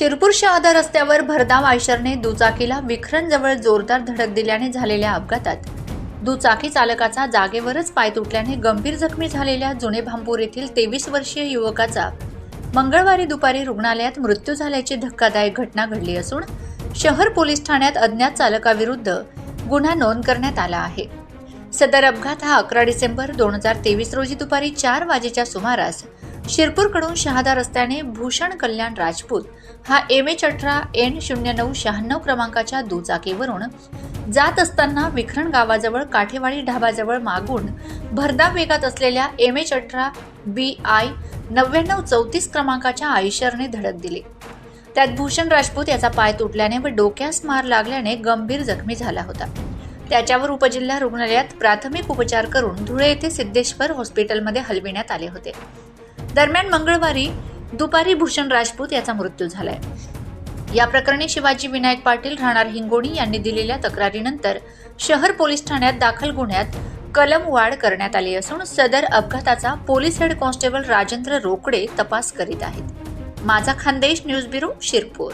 शिरपूर शहादा रस्त्यावर भरधाव आयशरने दुचाकीला विखरणजवळ जोरदार धडक दिल्याने झालेल्या अपघातात. दुचाकी चालकाचा जागेवरच पाय तुटल्याने गंभीर जखमी झालेल्या जुने भांपूर येथील तेवीस वर्षीय युवकाचा मंगळवारी दुपारी रुग्णालयात मृत्यू झाल्याची धक्कादायक घटना घडली असून शहर पोलीस ठाण्यात अज्ञात चालकाविरुद्ध गुन्हा नोंद करण्यात आला आहे. सदर अपघात हा अकरा डिसेंबर दोन हजार तेवीस रोजी दुपारी चार वाजेच्या सुमारास शिरपूरकडून शहादा रस्त्याने भूषण कल्याण राजपूत हा एम एच अठरा एन शून्य नऊ शहाण्णव क्रमांकाच्या दुचाकीवरून जात असताना विखरण गावाजवळ काठेवाडी ढाबाजवळ मागून भरधाव वेगात असलेल्या एम एच अठरा बी आय नव्याण्णव चौतीस क्रमांकाच्या आयशरने धडक दिली. त्यात भूषण राजपूत याचा पाय तुटल्याने व डोक्यास मार लागल्याने गंभीर जखमी झाला होता. त्याच्यावर उपजिल्हा रुग्णालयात प्राथमिक उपचार करून धुळे येथे सिद्धेश्वर हॉस्पिटलमध्ये हलविण्यात आले होते. दरम्यान मंगळवारी दुपारी भूषण राजपूत याचा मृत्यू झालाय. या प्रकरणी शिवाजी विनायक पाटील राहणार हिंगोणी यांनी दिलेल्या तक्रारीनंतर शहर पोलीस ठाण्यात दाखल गुन्ह्यात कलम वाढ करण्यात आली असून सदर अपघाताचा police head constable Rajendra Rokade तपास करीत आहेत. माझा खानदेश न्यूज ब्युरो शिरपूर.